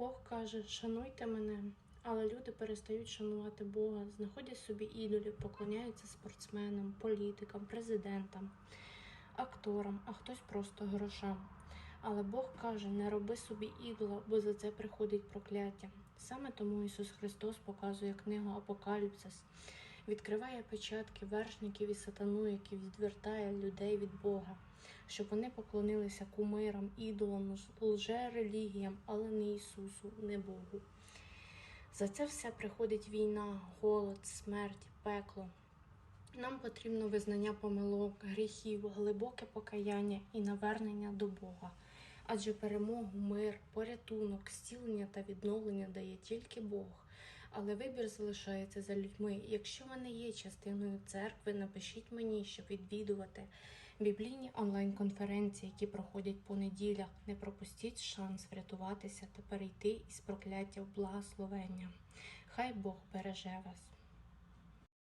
Бог каже, шануйте мене, але люди перестають шанувати Бога, знаходять собі ідолів, поклоняються спортсменам, політикам, президентам, акторам, а хтось просто грошам. Але Бог каже, не роби собі ідола, бо за це приходить прокляття. Саме тому Ісус Христос показує книгу Апокаліпсис, відкриває печатки вершників і сатану, які відвертає людей від Бога, щоб вони поклонилися кумирам, ідолам, лже-релігіям, але не Ісусу, не Богу. За це все приходить війна, голод, смерть, пекло. Нам потрібно визнання помилок, гріхів, глибоке покаяння і навернення до Бога. Адже перемогу, мир, порятунок, зцілення та відновлення дає тільки Бог. Але вибір залишається за людьми. Якщо ви не є частиною церкви, напишіть мені, щоб відвідувати біблійні онлайн-конференції, які проходять по неділях. Не пропустіть шанс врятуватися та перейти із прокляття в благословення. Хай Бог береже вас.